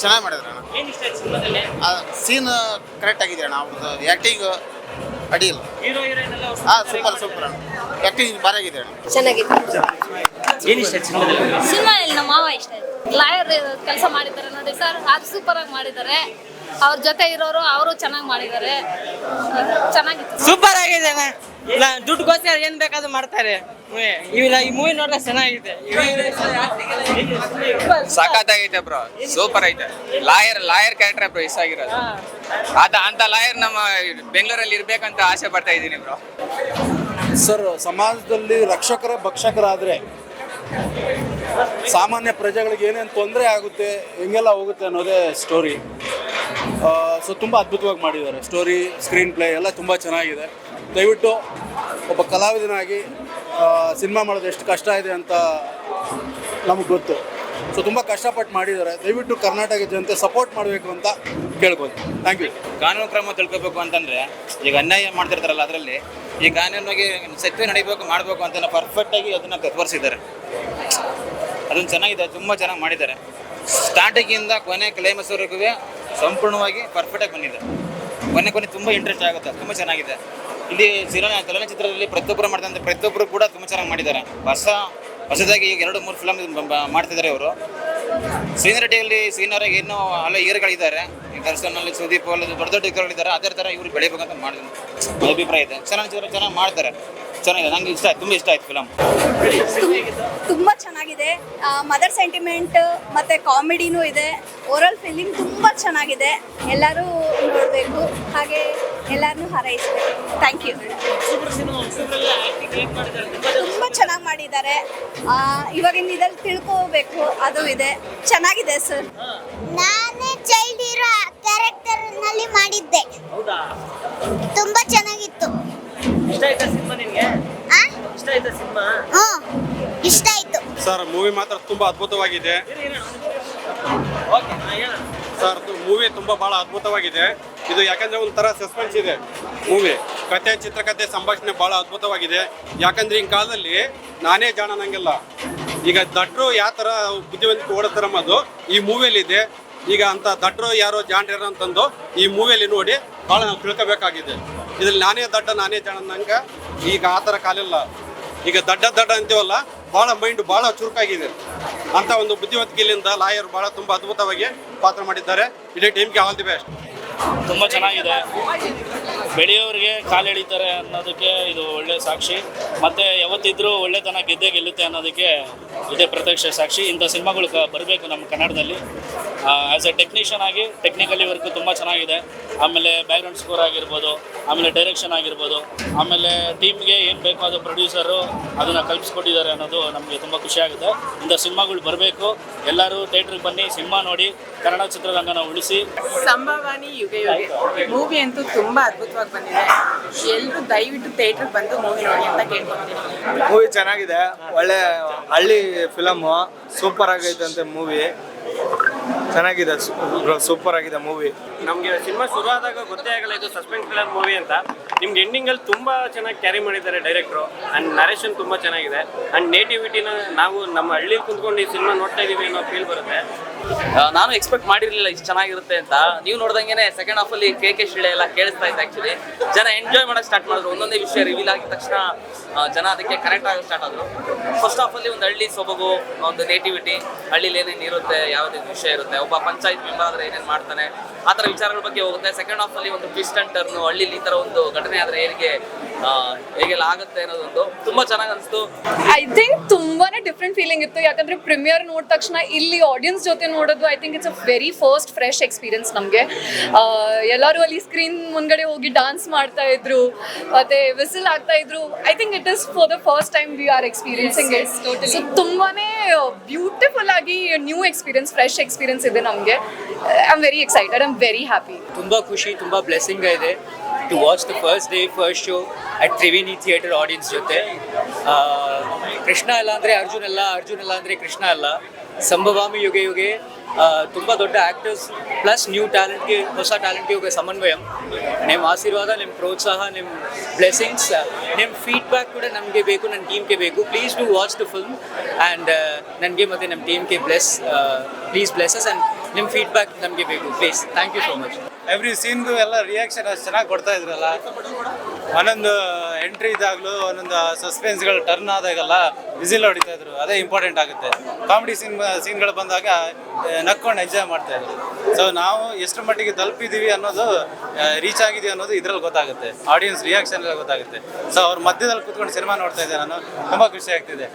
ಚೆನ್ನಾಗಿ ಮಾಡಿದ್ರು ಅಣ್ಣ ಏನ್ ಇಷ್ಟ ಆಯ್ತು ಸಿನಿಮಾದಲ್ಲಿ? ಸೀನ್ ಕರೆಕ್ಟ್ ಆಗಿದೆ ಅಣ್ಣ ಅವ್ರದ್ದು ಆ್ಯಕ್ಟಿಂಗ್ ಅಡಿಯಿಲ್ಲ ಹೀರೋ ಹೀರೋಯಿನ್ ಎಲ್ಲ ಹಾಂ ಸೂಪರ್ ಸೂಪರ್ ಅಣ್ಣ. ಆ್ಯಕ್ಟಿಂಗ್ ಭಾರಿ ಆಗಿದೆ ಅಣ್ಣ. ಚೆನ್ನಾಗಿತ್ತು ಏನ್ ಇಷ್ಟ ಆಯ್ತು ಸಿನಿಮಾದಲ್ಲಿ? ಸಿನಿಮಾದಲ್ಲಿ ನಮ್ಮ ಮಾವ ಇಷ್ಟ ಆಯ್ತು. ಲಾಯರ್ ಕೆಲಸ ಮಾಡಿದ್ದಾರೆ ನೋಡಿ ಸರ್ ಅದು ಸೂಪರ್ ಆಗಿ ಮಾಡಿದ್ದಾರೆ. ಅವ್ರ ಜೊತೆ ಇರೋರು ಅವರು ಚೆನ್ನಾಗಿ ಮಾಡಿದ್ದಾರೆ. ಚೆನ್ನಾಗಿತ್ತು. ಸೂಪರ್ ಆಗಿದೆ ಅಣ್ಣ. ನಾ ದುಡ್ಡುಗೋಸ್ಕರ ಏನ್ ಬೇಕಾದ್ರೂ ಮಾಡ್ತಾರೆ. ಇವಿಲ್ಲ ಈ ಮೂವಿ ನೋಡಿದ್ರೆ ಚೆನ್ನಾಗಿದೆ. ಸಖತ್ತಾಗೈತೆ ಬ್ರೋ ಸೂಪರ್ ಐತೆ. ಲಾಯರ್ ಲಾಯರ್ ಕ್ಯಾರೆಕ್ಟರ್ ಬ್ರೋ ಇಷ್ಟ ಆಗಿರೋದು. ಅದ ಅಂತ ಲಾಯರ್ ನಮ್ಮ ಬೆಂಗಳೂರಲ್ಲಿ ಇರ್ಬೇಕಂತ ಆಸೆ ಪಡ್ತಾ ಇದ್ದೀನಿ ಬ್ರೋ ಸರ್ ಸಮಾಜದಲ್ಲಿ ರಕ್ಷಕರ ಭಕ್ಷಕರಾದ್ರೆ ಸಾಮಾನ್ಯ ಪ್ರಜೆಗಳಿಗೆ ಏನೇನು ತೊಂದರೆ ಆಗುತ್ತೆ ಹೆಂಗೆಲ್ಲ ಹೋಗುತ್ತೆ ಅನ್ನೋದೇ ಸ್ಟೋರಿ ಸೊ ತುಂಬ ಅದ್ಭುತವಾಗಿ ಮಾಡಿದ್ದಾರೆ. ಸ್ಟೋರಿ ಸ್ಕ್ರೀನ್ ಪ್ಲೇ ಎಲ್ಲ ತುಂಬ ಚೆನ್ನಾಗಿದೆ. ದಯವಿಟ್ಟು ಒಬ್ಬ ಕಲಾವಿದನಾಗಿ ಸಿನಿಮಾ ಮಾಡೋದು ಎಷ್ಟು ಕಷ್ಟ ಇದೆ ಅಂತ ನಮಗೆ ಗೊತ್ತು. ಸೊ ತುಂಬ ಕಷ್ಟಪಟ್ಟು ಮಾಡಿದ್ದಾರೆ. ದಯವಿಟ್ಟು ಕರ್ನಾಟಕ ಜನತೆ ಸಪೋರ್ಟ್ ಮಾಡಬೇಕು ಅಂತ ಕೇಳ್ಬೋದು. ಥ್ಯಾಂಕ್ ಯು ಕಾನೂನು ಕ್ರಮ ತಿಳ್ಕೊಬೇಕು ಅಂತಂದರೆ, ಈಗ ಅನ್ಯಾಯ ಮಾಡ್ತಿರ್ತಾರಲ್ಲ ಅದರಲ್ಲಿ, ಈ ಕಾನೂನಿಗೆ ಸತ್ಯ ನಡೀಬೇಕು, ಮಾಡಬೇಕು ಅಂತ ಪರ್ಫೆಕ್ಟಾಗಿ ಅದನ್ನು ತೋರಿಸಿದ್ದಾರೆ ಅದನ್ನು ಚೆನ್ನಾಗಿದೆ, ತುಂಬ ಚೆನ್ನಾಗಿ ಮಾಡಿದ್ದಾರೆ. ಸ್ಟಾರ್ಟಿಂಗಿಂದ ಕೊನೆ ಕ್ಲೈಮಸ್ವರೆಗೂ ಸಂಪೂರ್ಣವಾಗಿ ಪರ್ಫೆಕ್ಟಾಗಿ ಬಂದಿದೆ. ಕೊನೆ ಕೊನೆ ತುಂಬ ಇಂಟ್ರೆಸ್ಟ್ ಆಗುತ್ತೆ, ತುಂಬ ಚೆನ್ನಾಗಿದೆ. ಇಲ್ಲಿ ಸಿನಿಮಾ ಚಲನಚಿತ್ರದಲ್ಲಿ ಪ್ರತಿಯೊಬ್ಬರು ಮಾಡ್ತಾರೆ ಪ್ರತಿಯೊಬ್ಬರು ಕೂಡ ತುಂಬ ಚೆನ್ನಾಗಿ ಮಾಡಿದ್ದಾರೆ. ಹೊಸ, ಹೊಸದಾಗಿ ಈಗ ಎರಡು, ಮೂರು ಫಿಲಮ್ ಮಾಡ್ತಿದ್ದಾರೆ ಅವರು ಸೀನಿಯರಿಟಿಯಲ್ಲಿ ಸೀನಿಯರ್ ಆಗಿ ಹಲ ಈ ದರ್ಶನಲ್ಲಿ ಸುದೀಪ್ ದೊಡ್ಡ ದೊಡ್ಡ ಹೀರೋಗಳಿದ್ದಾರೆ. ಅದೇ ಥರ ಇವರು ಬೆಳಿಬೇಕಂತ ಮಾಡಿದ್ರು ಅಭಿಪ್ರಾಯ ಇದೆ. ಚಲನಚಿತ್ರ ಚೆನ್ನಾಗಿ ಮಾಡ್ತಾರೆ. ಚೆನ್ನಾಗಿದೆ. ನಂಗೆ ಇಷ್ಟ ಆಯ್ತು. ತುಂಬ ಇಷ್ಟ ಆಯ್ತು ಫಿಲಮ್ ತುಂಬಾ ಚೆನ್ನಾಗಿದೆ. ಮದರ್ ಸೆಂಟಿಮೆಂಟ್ ಮತ್ತೆ ಕಾಮಿಡಿನೂ ಇದೆ. ಓರಲ್ ಫೀಲಿಂಗ್ ತುಂಬ ಚೆನ್ನಾಗಿದೆ. ಎಲ್ಲರೂ ನೋಡಬೇಕು. ಹಾಗೆ ಎಲ್ಲರನ್ನೂ ಹಾರೈಸಬೇಕು. ಥ್ಯಾಂಕ್ ಯು ತುಂಬ ಚೆನ್ನಾಗಿ ಮಾಡಿದ್ದಾರೆ. ಆ, ಇವಾಗಿನ ಇದ್ರಲ್ಲಿ ತಿಳ್ಕೋಬೇಕು. ಅದು ಇದೆ. ಚೆನ್ನಾಗಿದೆ ಸರ್ ನಾನೇ ಚೈಲ್ಡ್ ಇರೋ ಕ್ಯಾರೆಕ್ಟರ್ನಲ್ಲಿ ಮಾಡಿದ್ದೆ. ತುಂಬಾ ಚೆನ್ನಾಗಿತ್ತು. ಇಷ್ಟ ಆಯ್ತಾ ಸಿನಿಮಾ ನಿನ್ಗೆ? ಆ? ಇಷ್ಟ ಆಯ್ತಾ ಸಿನಿಮಾ? ಹ್ಮ್ ಇಷ್ಟ ಆಯ್ತು. ಸರ್ ಮೂವಿ ಮಾತ್ರ ತುಂಬಾ ಅದ್ಭುತವಾಗಿದೆ. ಓಕೆ ಹೇಳ. ಸರ್ ಮೂವಿ ತುಂಬಾ ಬಹಳ ಅದ್ಭುತವಾಗಿದೆ. ಇದು ಯಾಕಂದ್ರೆ ಒಂಥರ ಸಸ್ಪೆನ್ಸ್ ಇದೆ ಮೂವಿ. ಕತೆ ಚಿತ್ರಕಥೆ ಸಂಭಾಷಣೆ ಬಹಳ ಅದ್ಭುತವಾಗಿದೆ. ಯಾಕಂದ್ರೆ ಈ ಕಾಲದಲ್ಲಿ ನಾನೇ ಜಾಣ ನಂಗಿಲ್ಲ ಈಗ ದಟ್ರು ಯಾವ ಥರ ಬುದ್ಧಿವಂತಿಕೆ ಓಡತಾರ ಅದು ಈ ಮೂವಿಯಲ್ಲಿ ಇದೆ ಈಗ ಅಂತ ದಟ್ರು ಯಾರೋ ಜಾಣರು ಅಂತಂದು ಈ ಮೂವಿಯಲ್ಲಿ ನೋಡಿ ಬಹಳ ನಾವು ತಿಳ್ಕೋಬೇಕಾಗಿದೆ. ಇದ್ರಲ್ಲಿ ನಾನೇ ದಡ್ಡ, ನಾನೇ ಜನ ನಂಗೆ. ಈಗ ಆ ಥರ ಕಾಲಿಲ್ಲ ಈಗ ದಡ್ಡ ದಡ್ಡ ಅಂತೀವಲ್ಲ, ಭಾಳ ಮೈಂಡ್ ಭಾಳ ಚುರುಕಾಗಿದೆ. ಅಂತ ಒಂದು ಬುದ್ಧಿವಂತಿಕೆಯಿಂದ ಲಾಯರ್ ಭಾಳ ತುಂಬ ಅದ್ಭುತವಾಗಿ ಪಾತ್ರ ಮಾಡಿದ್ದಾರೆ. ಇಡೀ ಟೀಮ್ಗೆ ಆಲ್ ದಿ ಬೆಸ್ಟ್ ತುಂಬ ಚೆನ್ನಾಗಿದೆ. ಬೆಳೆಯೋರಿಗೆ ಕಾಲು ಎಳಿತಾರೆ ಅನ್ನೋದಕ್ಕೆ ಇದು ಒಳ್ಳೆಯ ಸಾಕ್ಷಿ. ಮತ್ತು ಯಾವತ್ತಿದ್ರೂ ಒಳ್ಳೆತನ ಗೆದ್ದೇ ಗೆಲ್ಲುತ್ತೆ ಅನ್ನೋದಕ್ಕೆ ಇದೇ ಪ್ರತ್ಯಕ್ಷ ಸಾಕ್ಷಿ. ಇಂಥ ಸಿನಿಮಾಗಳು ಬರಬೇಕು ನಮ್ಮ ಕನ್ನಡದಲ್ಲಿ. ಆ್ಯಸ್ ಎ ಟೆಕ್ನಿಷಿಯನ್ ಆಗಿ ಟೆಕ್ನಿಕಲಿ ವರ್ಕ್ ತುಂಬ ಚೆನ್ನಾಗಿದೆ. ಆಮೇಲೆ ಬ್ಯಾಕ್ಗ್ರೌಂಡ್ ಸ್ಕೋರ್ ಆಗಿರ್ಬೋದು, ಆಮೇಲೆ ಡೈರೆಕ್ಷನ್ ಆಗಿರ್ಬೋದು, ಆಮೇಲೆ ಟೀಮ್ಗೆ ಏನು ಬೇಕೋ ಅದು ಪ್ರೊಡ್ಯೂಸರು ಅದನ್ನು ಕಲ್ಪಿಸ್ಕೊಟ್ಟಿದ್ದಾರೆ ಅನ್ನೋದು ನಮಗೆ ತುಂಬ ಖುಷಿಯಾಗುತ್ತೆ ಇಂಥ ಸಿನಿಮಾಗಳು ಬರಬೇಕು. ಎಲ್ಲರೂ ಥಿಯೇಟ್ರಿಗೆ ಬನ್ನಿ, ಸಿನಿಮಾ ನೋಡಿ, ಕನ್ನಡ ಚಿತ್ರರಂಗನ ಉಳಿಸಿ. ಸಂಭವಾನಿ ಮೂವಿ ಅಂತೂ ತುಂಬಾ ಅದ್ಭುತವಾಗಿ ಬಂದಿದೆ. ಎಲ್ಲರೂ ದಯವಿಟ್ಟು ಥಿಯೇಟರ್ ಬಂದು ಮೂವಿ ನೋಡಿ ಅಂತ ಕೇಳ್ಕೊತೀನಿ. ಮೂವಿ ಚೆನ್ನಾಗಿದೆ. ಒಳ್ಳೆ ಹಳ್ಳಿ ಫಿಲಮ್ ಸೂಪರ್ ಆಗೈತೆ ಮೂವಿ ಚೆನ್ನಾಗಿದೆ ಸೂಪರ್ ಆಗಿದೆ ಮೂವಿ ನಮಗೆ ಸಿನಿಮಾ ಶುರು ಆದಾಗ ಗೊತ್ತೇ ಆಗಲ್ಲ ಇದು ಸಸ್ಪೆನ್ಸ್ ಥ್ರಿಲ್ಲರ್ ಮೂವಿ ಅಂತ. ನಿಮ್ಗೆ ಎಂಡಿಂಗ್ ಅಲ್ಲಿ ತುಂಬಾ ಚೆನ್ನಾಗಿ ಕ್ಯಾರಿ ಮಾಡಿದ್ದಾರೆ ಡೈರೆಕ್ಟ್ರು ಅಂಡ್ ನರೇಷನ್ ತುಂಬಾ ಚೆನ್ನಾಗಿದೆ. ಅಂಡ್ ನೇಟಿವಿಟಿನ ನಾವು ನಮ್ಮ ಹಳ್ಳಿ ಕುಂತ್ಕೊಂಡು ಈ ಸಿನಿಮಾ ನೋಡ್ತಾ ಇದೀವಿ ಅನ್ನೋ ಫೀಲ್ ಬರುತ್ತೆ. ನಾನು ಎಕ್ಸ್ಪೆಕ್ಟ್ ಮಾಡಿರಲಿಲ್ಲ ಇಷ್ಟು ಚೆನ್ನಾಗಿರುತ್ತೆ ಅಂತ. ನೀವು ನೋಡ್ದಂಗೆನೆ ಸೆಕೆಂಡ್ ಹಾಫ್ ಅಲ್ಲಿ ಕೆ ಕೆ ಶಿಳೆ ಎಲ್ಲ ಕೇಳಿಸ್ತಾ ಇತ್ತು ಆಕ್ಚುಲಿ ಜನ ಎಂಜಾಯ್ ಮಾಡಕ್ ಸ್ಟಾರ್ಟ್ ಮಾಡಿದ್ರು. ಒಂದೊಂದೇ ವಿಷಯ ರಿವೀಲ್ ಆಗಿದ ತಕ್ಷಣ ಜನ ಅದಕ್ಕೆ ಕನೆಕ್ಟ್ ಆಗಕ್ಕೆ ಸ್ಟಾರ್ಟ್ ಆದ್ರು. ಫಸ್ಟ್ ಹಾಫ್ ಅಲ್ಲಿ ಒಂದು ಹಳ್ಳಿ ಸೊಬಗು ಒಂದು ನೇಟಿವಿಟಿ ಹಳ್ಳಿಲಿ ಏನೇನು ಇರುತ್ತೆ ಯಾವುದೇ ವಿಷಯ ಇರುತ್ತೆ ಒಬ್ಬ ಪಂಚಾಯತ್ ಮೆಂಬರ್ ಆದ್ರೆ ಏನೇನು ಮಾಡ್ತಾನೆ ಆ ಥರ ವಿಚಾರಗಳ ಬಗ್ಗೆ ಹೋಗುತ್ತೆ. ಸೆಕೆಂಡ್ ಹಾಫ್ ಅಲ್ಲಿ ಒಂದು ಟ್ವಿಸ್ಟ್ ಅಂಡ್ ಟರ್ನ್ ಹಳ್ಳಿಲಿ ಈ ಥರ ಒಂದು ಘಟನೆ ಆದ್ರೆ ಹೇಗೆ ಹೇಗೆಲ್ಲ ಆಗುತ್ತೆ ಅನ್ನೋದೊಂದು ತುಂಬಾ ಚೆನ್ನಾಗಿ ಅನಿಸ್ತು. ಐ ಥಿಂಕ್ ತುಂಬಾನೇ ಡಿಫ್ರೆಂಟ್ ಫೀಲಿಂಗ್ ಇತ್ತು. ಯಾಕಂದ್ರೆ ಪ್ರೀಮಿಯರ್ ನೋಡಿದ ತಕ್ಷಣ ಇಲ್ಲಿ ಆಡಿಯನ್ಸ್ ಜೊತೆ ನೋಡೋದು I think it's a very first fresh experience ನಮಗೆ. ಎಲ್ಲರೂ ಅಲ್ಲಿ ಸ್ಕ್ರೀನ್ ಮುಂದ್ಗಡೆ ಹೋಗಿ ಡಾನ್ಸ್ ಮಾಡ್ತಾ ಇದ್ರು ಮತ್ತೆ ವಿಸಿಲ್ ಆಗ್ತಾ ಇದ್ರು. I think it is for the first time we are experiencing it so ತುಂಬಾನೇ ಬ್ಯೂಟಿಫುಲ್ ಆಗಿ ನ್ಯೂ ಎಕ್ಸ್ಪೀರಿಯನ್ಸ್ ಫ್ರೆಶ್ ಎಕ್ಸ್ಪೀರಿಯನ್ಸ್ ಇದೆ ನಮಗೆ. I am very excited I am very happy ತುಂಬ ಖುಷಿ, ತುಂಬ ಬ್ಲೆಸ್ಸಿಂಗ್ ಇದೆ. To watch the first day first show at Triveni theatre audience ಜೊತೆ. ಕೃಷ್ಣ ಅಲ್ಲ ಅಂದರೆ ಅರ್ಜುನ್ ಅಲ್ಲ ಅರ್ಜುನ್ ಅಲ್ಲ ಅಂದರೆ ಕೃಷ್ಣ ಅಲ್ಲ. ಸಂಭವಾಮಿ ಯುಗೆ ಯುಗೆ ತುಂಬ ದೊಡ್ಡ ಆ್ಯಕ್ಟರ್ಸ್ ಪ್ಲಸ್ ನ್ಯೂ ಟ್ಯಾಲೆಂಟ್ಗೆ ಹೊಸ ಟ್ಯಾಲೆಂಟ್ಗೆ ಹೋಗೋ ಸಮನ್ವಯ. ನಿಮ್ಮ ಆಶೀರ್ವಾದ ನಿಮ್ಮ ಪ್ರೋತ್ಸಾಹ ನಿಮ್ಮ ಬ್ಲೆಸ್ಸಿಂಗ್ಸ್ ನಿಮ್ಮ ಫೀಡ್ಬ್ಯಾಕ್ ಕೂಡ ನಮಗೆ ಬೇಕು ನನ್ನ ಟೀಮ್ಗೆ ಬೇಕು. Please do watch the film and ನನಗೆ ಮತ್ತು ನಮ್ಮ ಟೀಮ್ಗೆ ಬ್ಲೆಸ್ ಪ್ಲೀಸ್ ಬ್ಲೆಸಸ್ ಆ್ಯಂಡ್ ನಿಮ್ಮ ಫೀಡ್ಬ್ಯಾಕ್ ನಮಗೆ ಬೇಕು. Please thank you so much every ಸೀನ್ಗೂ ಎಲ್ಲ ರಿಯಾಕ್ಷನ್ ಅಷ್ಟು ಚೆನ್ನಾಗಿ ಕೊಡ್ತಾ ಇದ್ರಲ್ಲ. ಒಂದೊಂದು ಎಂಟ್ರಿ ಇದಾಗಲೂ, ಒಂದೊಂದು ಸಸ್ಪೆನ್ಸ್ಗಳು ಟರ್ನ್ ಆದಾಗೆಲ್ಲ ವಿಸಿಲ್ ಹೊಡಿತಾ ಇದ್ರು. ಅದೇ ಇಂಪಾರ್ಟೆಂಟ್ ಆಗುತ್ತೆ. ಕಾಮಿಡಿ ಸೀನ್ ಸೀನ್ಗಳು ಬಂದಾಗ ನಕ್ಕೊಂಡು ಎಂಜಾಯ್ ಮಾಡ್ತಾ ಇದ್ರು. ಸೊ ನಾವು ಎಷ್ಟು ಮಟ್ಟಿಗೆ ತಲುಪಿದೀವಿ ಅನ್ನೋದು ರೀಚ್ ಆಗಿದೀವಿ ಅನ್ನೋದು ಇದ್ರಲ್ಲಿ ಗೊತ್ತಾಗುತ್ತೆ. ಆಡಿಯನ್ಸ್ ರಿಯಾಕ್ಷನ್ ಗೊತ್ತಾಗುತ್ತೆ. ಸೊ ಅವ್ರ ಮಧ್ಯದಲ್ಲಿ ಕೂತ್ಕೊಂಡು ಸಿನಿಮಾ ನೋಡ್ತಾ ಇದ್ದೆ ನಾನು. ತುಂಬ ಖುಷಿ ಆಗ್ತಿದೆ.